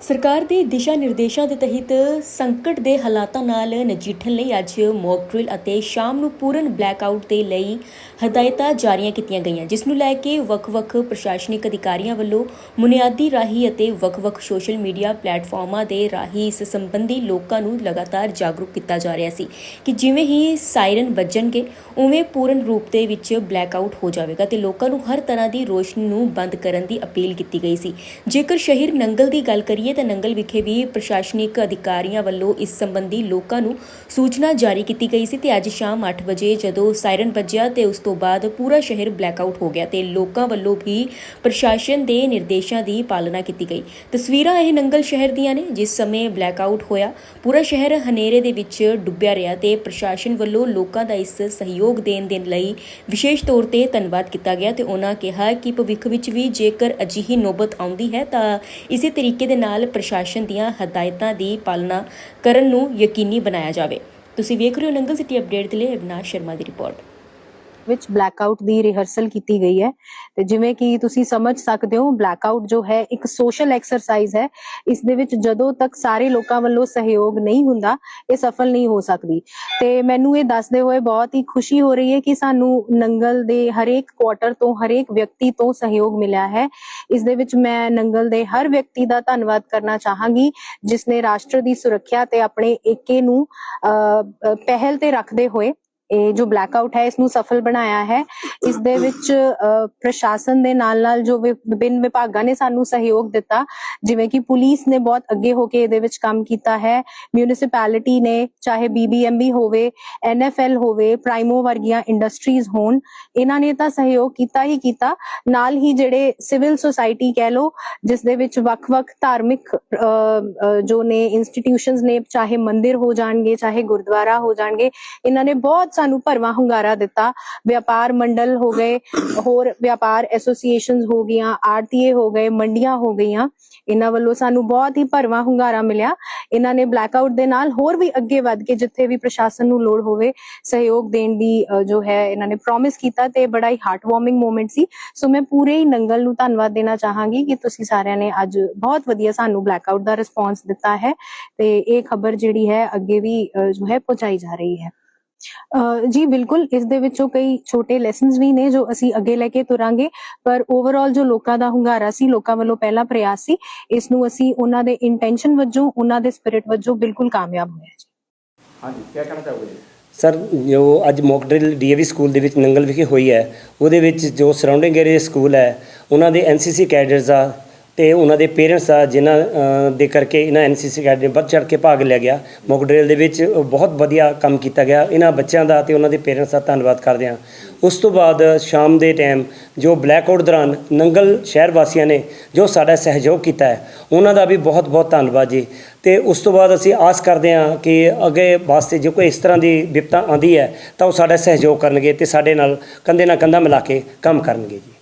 ਸਰਕਾਰ ਦੇ ਦਿਸ਼ਾ ਨਿਰਦੇਸ਼ਾਂ ਦੇ ਤਹਿਤ ਸੰਕਟ ਦੇ ਹਾਲਾਤਾਂ ਨਾਲ ਨਜਿੱਠਣ ਲਈ ਅੱਜ ਮੌਕ ਡਰਿਲ ਅਤੇ ਸ਼ਾਮ ਨੂੰ ਪੂਰਨ ਬਲੈਕਆਊਟ ਦੇ ਲਈ ਹਦਾਇਤਾਂ ਜਾਰੀਆਂ ਕੀਤੀਆਂ ਗਈਆਂ, ਜਿਸ ਨੂੰ ਲੈ ਕੇ ਵੱਖ-ਵੱਖ ਪ੍ਰਸ਼ਾਸਨਿਕ ਅਧਿਕਾਰੀਆਂ ਵੱਲੋਂ ਬੁਨਿਆਦੀ ਰਾਹੀਂ ਅਤੇ ਵੱਖ-ਵੱਖ ਸੋਸ਼ਲ ਮੀਡੀਆ ਪਲੇਟਫਾਰਮਾਂ ਦੇ ਰਾਹੀਂ ਇਸ ਸੰਬੰਧੀ ਲੋਕਾਂ ਨੂੰ ਲਗਾਤਾਰ ਜਾਗਰੂਕ ਕੀਤਾ ਜਾ ਰਿਹਾ ਸੀ ਕਿ ਜਿਵੇਂ ਹੀ ਸਾਇਰਨ ਵੱਜਣਗੇ, ਉਵੇਂ ਪੂਰਨ ਰੂਪ ਦੇ ਵਿੱਚ ਬਲੈਕਆਊਟ ਹੋ ਜਾਵੇਗਾ ਤੇ ਲੋਕਾਂ ਨੂੰ ਹਰ ਤਰ੍ਹਾਂ ਦੀ ਰੋਸ਼ਨੀ ਨੂੰ ਬੰਦ ਕਰਨ ਦੀ ਅਪੀਲ ਕੀਤੀ ਗਈ ਸੀ। ਜੇਕਰ ਸ਼ਹਿਰ ਨੰਗਲ ਦੀ ਗੱਲ ਕਰੀਏ ਤਾਂ ਨੰਗਲ ਵਿਖੇ ਵੀ ਪ੍ਰਸ਼ਾਸਨਿਕ ਅਧਿਕਾਰੀਆਂ ਵੱਲੋਂ ਇਸ ਸੰਬੰਧੀ ਲੋਕਾਂ ਨੂੰ ਸੂਚਨਾ ਜਾਰੀ ਕੀਤੀ ਗਈ ਸੀ ਤੇ ਅੱਜ ਸ਼ਾਮ 8 ਵਜੇ ਜਦੋਂ ਸਾਇਰਨ ਵੱਜਿਆ ਤੇ ਉਸ ਤੋਂ ਬਾਅਦ ਪੂਰਾ ਸ਼ਹਿਰ ਬਲੈਕਆਊਟ ਹੋ ਗਿਆ ਤੇ ਲੋਕਾਂ ਵੱਲੋਂ ਵੀ ਪ੍ਰਸ਼ਾਸਨ ਦੇ ਨਿਰਦੇਸ਼ਾਂ ਦੀ ਪਾਲਣਾ ਕੀਤੀ ਗਈ। ਤਸਵੀਰਾਂ ਇਹ ਨੰਗਲ ਸ਼ਹਿਰ ਦੀਆਂ ਨੇ, ਜਿਸ ਸਮੇਂ ਬਲੈਕਆਊਟ ਹੋਇਆ, ਪੂਰਾ ਸ਼ਹਿਰ ਹਨੇਰੇ ਦੇ ਵਿੱਚ ਡੁੱਬਿਆ ਰਿਹਾ ਤੇ ਪ੍ਰਸ਼ਾਸਨ ਵੱਲੋਂ ਲੋਕਾਂ ਦਾ ਇਸ ਸਹਿਯੋਗ ਦੇਣ ਦੇ ਲਈ ਵਿਸ਼ੇਸ਼ ਤੌਰ ਤੇ ਧੰਨਵਾਦ ਕੀਤਾ ਗਿਆ ਤੇ ਉਹਨਾਂ ਕਿਹਾ ਕਿ ਭਵਿੱਖ ਵਿੱਚ ਵੀ ਜੇਕਰ ਅਜਿਹੀ ਨੌਬਤ ਆਉਂਦੀ ਹੈ ਤਾਂ ਇਸੇ ਤਰੀਕੇ ਦੇ ਨਾਲ ਪ੍ਰਸ਼ਾਸਨ ਦੀਆਂ ਹਦਾਇਤਾਂ ਦੀ ਪਾਲਣਾ ਕਰਨ ਨੂੰ ਯਕੀਨੀ ਬਣਾਇਆ ਜਾਵੇ। ਤੁਸੀਂ ਵੇਖ ਰਹੇ ਹੋ ਨੰਗਲ ਸਿਟੀ ਅਪਡੇਟ ਦੇ ਲਈ ਅਵਿਨਾਸ਼ ਸ਼ਰਮਾ ਦੀ ਰਿਪੋਰਟ। ਵਿੱਚ ਬਲੈਕਆਊਟ ਦੀ ਰਿਹਰਸਲ ਕੀਤੀ ਗਈ ਹੈ। ਤੇ ਜਿਵੇਂ ਕਿ ਤੁਸੀਂ ਸਮਝ ਸਕਦੇ ਹੋ ਬਲੈਕਆਊਟ ਜੋ ਹੈ ਇੱਕ ਸੋਸ਼ਲ ਐਕਸਰਸਾਈਜ਼ ਹੈ। ਇਸ ਦੇ ਵਿੱਚ ਜਦੋਂ ਤੱਕ ਸਾਰੇ ਲੋਕਾਂ ਵੱਲੋਂ ਸਹਿਯੋਗ ਨਹੀਂ ਹੁੰਦਾ ਇਹ ਸਫਲ ਨਹੀਂ ਹੋ ਸਕਦੀ। ਤੇ ਮੈਨੂੰ ਇਹ ਦੱਸਦੇ ਹੋਏ ਬਹੁਤ ਹੀ ਖੁਸ਼ੀ ਹੋ ਰਹੀ ਹੈ ਕਿ ਸਾਨੂੰ ਨੰਗਲ ਦੇ ਹਰੇਕ ਕੁਆਟਰ ਤੋਂ ਹਰੇਕ ਵਿਅਕਤੀ ਤੋਂ ਸਹਿਯੋਗ ਮਿਲਿਆ ਹੈ। ਇਸ ਦੇ ਵਿੱਚ ਮੈਂ ਨੰਗਲ ਦੇ ਹਰ ਵਿਅਕਤੀ ਦਾ ਧੰਨਵਾਦ ਕਰਨਾ ਚਾਹਾਂਗੀ ਜਿਸ ਨੇ ਰਾਸ਼ਟਰ ਦੀ ਸੁਰੱਖਿਆ ਤੇ ਆਪਣੇ ਏਕੇ ਨੂੰ ਅਹ, ਪਹਿਲ ਤੇ ਰੱਖਦੇ ਹੋਏ ਇਹ ਜੋ ਬਲੈਕਆਊਟ ਹੈ ਇਸ ਨੂੰ ਸਫਲ ਬਣਾਇਆ ਹੈ। ਇਸ ਦੇ ਵਿੱਚ ਪ੍ਰਸ਼ਾਸਨ ਦੇ ਨਾਲ ਨਾਲ ਜੋ ਵਿਭਿੰਨ ਵਿਭਾਗਾਂ ਨੇ ਸਾਨੂੰ ਸਹਿਯੋਗ ਦਿੱਤਾ। ਜਿਵੇਂ ਕਿ ਪੁਲਿਸ ਨੇ ਬਹੁਤ ਅੱਗੇ ਹੋ ਕੇ ਇਹਦੇ ਵਿੱਚ ਕੰਮ ਕੀਤਾ ਹੈ। ਮਿਊਨਿਸਪੈਲਿਟੀ ਨੇ, ਚਾਹੇ ਬੀਬੀਐਮਬੀ ਹੋਵੇ ਐਨਐਫਐਲ ਹੋਵੇ ਪ੍ਰਾਈਮੋ ਵਰਗੀਆਂ ਇੰਡਸਟਰੀਜ਼ ਹੋਣ, ਇਹਨਾਂ ਨੇ ਤਾਂ ਸਹਿਯੋਗ ਕੀਤਾ ਹੀ ਕੀਤਾ। ਨਾਲ ਹੀ ਜਿਹੜੇ ਸਿਵਲ ਸੁਸਾਇਟੀ ਕਹਿ ਲੋ ਜਿਸ ਦੇ ਵਿੱਚ ਵੱਖ-ਵੱਖ ਧਾਰਮਿਕ ਜੋ ਨੇ ਇੰਸਟੀਟਿਊਸ਼ਨਸ ਨੇ, ਚਾਹੇ ਮੰਦਿਰ ਹੋ ਜਾਣਗੇ, ਚਾਹੇ ਗੁਰਦੁਆਰਾ ਹੋ ਜਾਣਗੇ, ਇਹਨਾਂ ਨੇ ਬਹੁਤ ਸਾਨੂੰ ਭਰਵਾਂ ਹੁੰਗਾਰਾ ਦਿੱਤਾ। ਵਪਾਰ ਮੰਡਲ ਹੋ ਗਏ, ਹੋਰ ਵਪਾਰ ਐਸੋਸੀਏਸ਼ਨਸ ਹੋ ਗਈਆਂ ਆਰਤੀਏ ਹੋ ਗਏ, ਮੰਡੀਆਂ ਹੋ ਗਈਆਂ। ਇਹਨਾਂ ਵੱਲੋਂ ਸਾਨੂੰ ਬਹੁਤ ਹੀ ਭਰਵਾਂ ਹੁੰਗਾਰਾ ਮਿਲਿਆ। ਇਹਨਾਂ ਨੇ ਬਲੈਕਆਊਟ ਦੇ ਨਾਲ ਹੋਰ ਵੀ ਅੱਗੇ ਵੱਧ ਕੇ ਜਿੱਥੇ ਵੀ ਪ੍ਰਸ਼ਾਸਨ ਨੂੰ ਲੋੜ ਹੋਵੇ ਸਹਿਯੋਗ ਦੇਣ ਦੀ ਜੋ ਹੈ ਇਹਨਾਂ ਨੇ ਪ੍ਰੋਮਿਸ ਕੀਤਾ ਤੇ ਬੜਾ ਹੀ ਹਾਰਟ ਵਾਰਮਿੰਗ ਮੂਮੈਂਟ ਸੀ। ਸੋ ਮੈਂ ਪੂਰੇ ਹੀ ਨੰਗਲ ਨੂੰ ਧੰਨਵਾਦ ਦੇਣਾ ਚਾਹਾਂਗੀ ਕਿ ਤੁਸੀਂ ਸਾਰਿਆਂ ਨੇ ਅੱਜ ਬਹੁਤ ਵਧੀਆ ਸਾਨੂੰ ਬਲੈਕਆਊਟ ਦਾ ਰਿਸਪੌਂਸ ਦਿੱਤਾ ਹੈ ਤੇ ਇਹ ਖਬਰ ਜਿਹੜੀ ਹੈ ਅੱਗੇ ਵੀ ਜੋ ਹੈ ਪਹੁੰਚਾਈ ਜਾ ਰਹੀ ਹੈ। ਜੀ ਬਿਲਕੁਲ ਇਸ ਦੇ ਵਿੱਚੋਂ ਕਈ ਛੋਟੇ ਲੈਸਨਸ ਵੀ ਨੇ ਜੋ ਅਸੀਂ ਅੱਗੇ ਲੈ ਕੇ ਤੁਰਾਂਗੇ ਪਰ ਓਵਰਆਲ ਜੋ ਲੋਕਾਂ ਦਾ ਹੁੰਗਾਰਾ ਸੀ ਲੋਕਾਂ ਵੱਲੋਂ ਪਹਿਲਾ ਪ੍ਰਯਾਸ ਸੀ ਇਸ ਨੂੰ ਅਸੀਂ ਉਹਨਾਂ ਦੇ ਇੰਟੈਂਸ਼ਨ ਵਜੋਂ ਉਹਨਾਂ ਦੇ ਸਪਿਰਿਟ ਵਜੋਂ ਬਿਲਕੁਲ ਕਾਮਯਾਬ ਹੋਇਆ ਜੀ। ਹਾਂਜੀ ਕੀ ਕਹਿਣਾ ਚਾਹੋਗੇ ਜੀ? ਸਰ ਜੋ ਅੱਜ ਮੌਕ ਡਰਿਲ ਡੀਏਵੀ ਸਕੂਲ ਦੇ ਵਿੱਚ ਨੰਗਲ ਵਿਖੇ ਹੋਈ ਹੈ ਉਹਦੇ ਵਿੱਚ ਜੋ ਸਰਾਊਂਡਿੰਗ ਏਰੀਆ ਸਕੂਲ ਹੈ ਉਹਨਾਂ ਦੇ ਐਨਸੀਸੀ ਕੈਡਰਸ ਆ ਤੇ ਉਹਨਾਂ ਦੇ ਪੇਰੈਂਟਸ ਆ, ਜਿਨ੍ਹਾਂ ਦੇ ਕਰਕੇ ਇਹਨਾਂ ਐਨਸੀਸੀ ਕੈਡਰ ਨੇ ਵੱਧ ਚੜ ਕੇ ਭਾਗ ਲਿਆ ਗਿਆ। ਮੌਕ ਡਰਿਲ ਦੇ ਵਿੱਚ ਬਹੁਤ ਵਧੀਆ ਕੰਮ ਕੀਤਾ ਗਿਆ। ਇਹਨਾਂ ਬੱਚਿਆਂ ਦਾ ਤੇ ਉਹਨਾਂ ਦੇ ਪੇਰੈਂਟਸ ਦਾ ਧੰਨਵਾਦ ਕਰਦੇ ਹਾਂ। ਉਸ ਤੋਂ ਬਾਅਦ ਸ਼ਾਮ ਦੇ ਟਾਈਮ ਜੋ ਬਲੈਕ ਆਊਟ ਦੌਰਾਨ ਨੰਗਲ ਸ਼ਹਿਰ ਵਾਸੀਆਂ ਨੇ ਜੋ ਸਾਡਾ ਸਹਿਯੋਗ ਕੀਤਾ ਹੈ, ਉਹਨਾਂ ਦਾ ਵੀ ਬਹੁਤ ਬਹੁਤ ਧੰਨਵਾਦ ਜੀ। ਤੇ ਉਸ ਤੋਂ ਬਾਅਦ ਅਸੀਂ ਆਸ ਕਰਦੇ ਹਾਂ ਕਿ ਅੱਗੇ ਵਾਸਤੇ ਜੇ ਕੋਈ ਇਸ ਤਰ੍ਹਾਂ ਦੀ ਵਿਪਤਾ ਆਂਦੀ ਹੈ, ਤਾਂ ਉਹ ਸਾਡਾ ਸਹਿਯੋਗ ਕਰਨਗੇ ਤੇ ਸਾਡੇ ਨਾਲ ਕੰਧੇ ਨਾਲ ਕੰਧਾ ਮਿਲਾ ਕੇ ਕੰਮ ਕਰਨਗੇ ਜੀ।